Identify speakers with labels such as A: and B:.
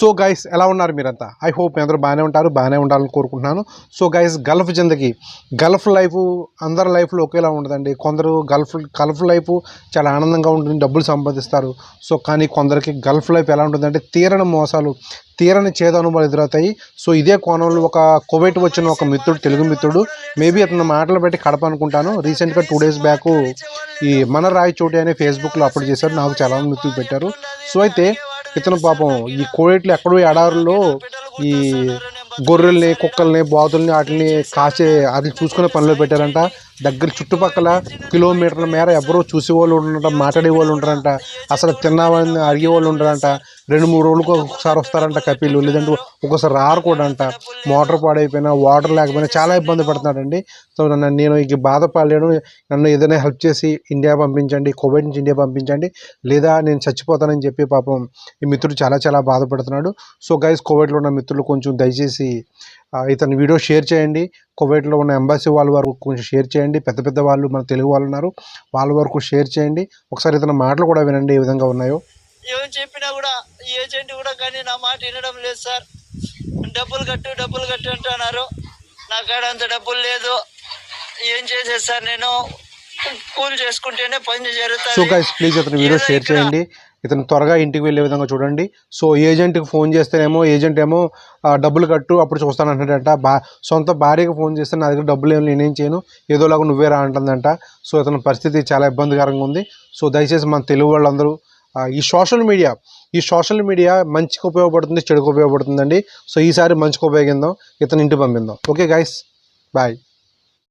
A: So guys ఎలా ఉన్నారు మీరంతా? ఐ హోప్ మీ అందరూ బాగానే ఉంటారు బాగానే ఉండాలని కోరుకుంటున్నాను. So guys Gulf Zindagi Gulf life అందరి లైఫ్లో ఒకేలా ఉండదండి. కొందరు గల్ఫ్ గల్ఫ్ లైఫ్ చాలా ఆనందంగా ఉంటుంది డబ్బులు సంపాదిస్తారు. సో కానీ కొందరికి గల్ఫ్ లైఫ్ ఎలా ఉంటుందంటే తీరని మోసాలు తీరని చేదు అనుభవాలు ఎదురవుతాయి. సో ఇదే కోణంలో ఒక కోవిడ్ వచ్చిన ఒక మిత్రుడు తెలుగు మిత్రుడు మేబీ అతను మాటలు పెట్టి కడప అనుకుంటాను. రీసెంట్గా టూ డేస్ బ్యాక్ ఈ మన రాయచోటి అనే ఫేస్బుక్లో అప్లోడ్ చేశారు. నాకు చాలా మంది మిత్రులు పెట్టారు. సో అయితే ఇతను పాపం ఈ కోడేట్లు ఎక్కడో ఎడారుల్లో ఈ గొర్రెల్ని కుక్కల్ని బాతుల్ని వాటిని కాసే వాటిని చూసుకునే పనిలో పెట్టారంట. దగ్గర చుట్టుపక్కల కిలోమీటర్ల మేర ఎవరో చూసేవాళ్ళు ఉండరంట మాట్లాడే వాళ్ళు ఉండరంట అసలు తిన్నామని అడిగే వాళ్ళు ఉండరంట. రెండు మూడు రోజులకు ఒకసారి వస్తారంట కపిలు. లేదంటే ఒకసారి రారు కూడా అంట మోటార్ పాడైపోయినా వాటర్ లేకపోయినా చాలా ఇబ్బంది పడుతున్నాడండి సో నన్ను నేను ఇక బాధపడలేను. నన్ను ఏదైనా హెల్ప్ చేసి ఇండియా పంపించండి కోవిడ్ నుంచి ఇండియా పంపించండి. లేదా నేను చచ్చిపోతానని చెప్పి పాపం ఈ మిత్రుడు చాలా చాలా బాధపడుతున్నాడు. సో గైస్ కోవిడ్లో ఉన్న మిత్రులు కొంచెం దయచేసి ఇతని వీడియో షేర్ చేయండి. కువైట్లో ఉన్న ఎంబాసీ వాళ్ళ వరకు కొంచెం షేర్ చేయండి. పెద్ద పెద్ద వాళ్ళు మన తెలుగు వాళ్ళు ఉన్నారు వాళ్ళ వరకు షేర్ చేయండి. ఒకసారి ఇతని మాటలు కూడా వినండి ఏ విధంగా ఉన్నాయో.
B: ఏం చెప్పినా కూడా ఏజెంట్ కూడా కానీ నా మాట వినడం లేదు సార్. డబ్బులు కట్టు డబ్బులు కట్టు అంటున్నారు. నా కాడ అంత డబ్బులు లేదు. ఏం చేసేది సార్ నేను? కూలి చేసుకుంటేనే పని
A: సో
B: జరుగుతుంది
A: గైస్ ప్లీజ్ వీడియో షేర్ చేయండి. ఇతను త్వరగా ఇంటికి వెళ్ళే విధంగా చూడండి. సో ఏజెంట్కి ఫోన్ చేస్తేనేమో ఏజెంట్ ఏమో డబ్బులు కట్టు అప్పుడు చూస్తాను అంటాడంట బా సొంత భార్యకి ఫోన్ చేస్తే నా దగ్గర డబ్బులు ఏమి నేనేం చేయను. ఏదోలాగా నువ్వే రా అంటుందంట. సో ఇతని పరిస్థితి చాలా ఇబ్బందికరంగా ఉంది. సో దయచేసి మన తెలుగు వాళ్ళందరూ ఈ సోషల్ మీడియా ఈ సోషల్ మీడియా మంచికి ఉపయోగపడుతుంది చెడుకు ఉపయోగపడుతుందండి. సో ఈసారి మంచికి ఉపయోగిందాం ఇతను ఇంటికి పంపిందాం ఓకే గైస్ బాయ్